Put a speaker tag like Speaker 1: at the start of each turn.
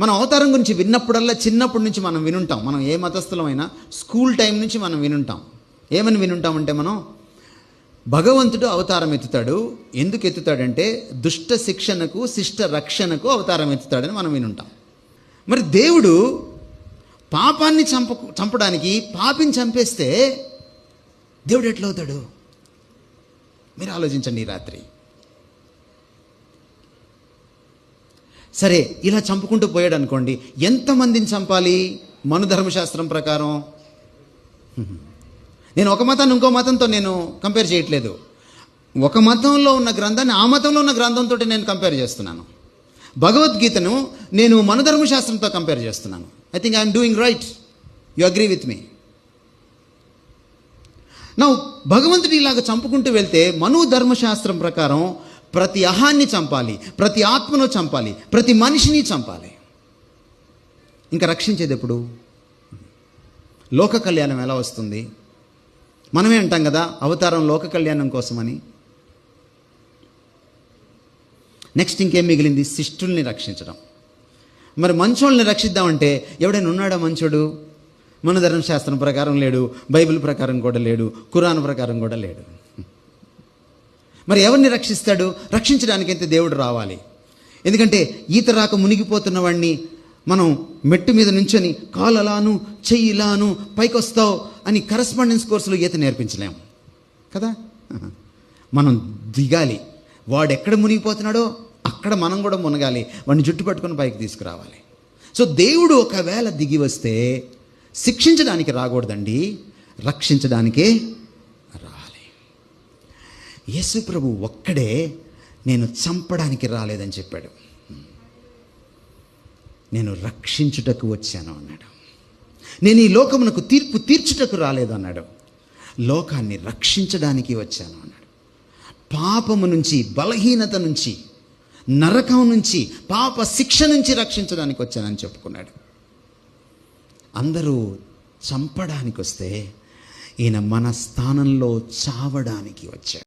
Speaker 1: మనం అవతారం గురించి విన్నప్పుడల్లా చిన్నప్పటి నుంచి మనం వినుంటాం. మనం ఏ మతస్థులమైనా స్కూల్ టైం నుంచి మనం వినుంటాం. ఏమని వినుంటామంటే మనం భగవంతుడు అవతారం ఎత్తుతాడు. ఎందుకు ఎత్తుతాడంటే దుష్ట శిక్షణకు శిష్ట రక్షణకు అవతారం ఎత్తుతాడని మనం వినుంటాం. మరి దేవుడు పాపాన్ని చంప చంపడానికి పాపిని చంపేస్తే దేవుడు ఎట్లవుతాడు మీరు ఆలోచించండి ఈ రాత్రి. సరే ఇలా చంపుకుంటూ పోయాడు అనుకోండి ఎంతమందిని చంపాలి? మను ధర్మశాస్త్రం ప్రకారం. నేను ఒక మతాన్ని ఇంకో మతంతో నేను కంపేర్ చేయట్లేదు. ఒక మతంలో ఉన్న గ్రంథాన్ని ఆ మతంలో ఉన్న గ్రంథంతో నేను కంపేర్ చేస్తున్నాను. భగవద్గీతను నేను మన ధర్మశాస్త్రంతో కంపేర్ చేస్తున్నాను. I think I'm doing right you agree with me నా భగవంతుడి ఇలాగ చంపుకుంటూ వెళ్తే మను ధర్మశాస్త్రం ప్రకారం ప్రతి అహాన్ని చంపాలి ప్రతి ఆత్మను చంపాలి ప్రతి మనిషిని చంపాలి. ఇంకా రక్షించేది ఎప్పుడు? లోక కళ్యాణం ఎలా వస్తుంది? మనమే అంటాం కదా అవతారం లోక కళ్యాణం కోసమని. నెక్స్ట్ ఇంకేం మిగిలింది? శిష్టుల్ని రక్షించడం. మరి మంచోళ్ళని రక్షిద్దామంటే ఎవడైనా ఉన్నాడా మంచోడు? మన ధర్మశాస్త్రం ప్రకారం లేడు బైబిల్ ప్రకారం కూడా లేడు కురాన్ ప్రకారం కూడా లేడు. మరి ఎవరిని రక్షిస్తాడు? రక్షించడానికైతే దేవుడు రావాలి. ఎందుకంటే ఈత రాక మునిగిపోతున్న వాడిని మనం మెట్టు మీద నుంచొని కాలు అలాను పైకొస్తావు అని కరస్పాండెన్స్ కోర్సులో ఈత నేర్పించలేము కదా? మనం దిగాలి. వాడు ఎక్కడ మునిగిపోతున్నాడో అక్కడ మనం కూడా మునగాలి. వాడిని జుట్టు పట్టుకొని పైకి తీసుకురావాలి. సో దేవుడు ఒకవేళ దిగి వస్తే శిక్షించడానికి రాకూడదండి. రక్షించడానికే యేసు ప్రభు ఒక్కడే నేను చంపడానికి రాలేదని చెప్పాడు. నేను రక్షించుటకు వచ్చాను అన్నాడు. నేను ఈ లోకమునకు తీర్పు తీర్చుటకు రాలేదు అన్నాడు. లోకాన్ని రక్షించడానికి వచ్చాను అన్నాడు. పాపము నుంచి బలహీనత నుంచి నరకం నుంచి పాప శిక్ష నుంచి రక్షించడానికి వచ్చానని చెప్పుకున్నాడు. అందరూ చంపడానికి వస్తే ఈయన మన స్థానంలో చావడానికి వచ్చాడు.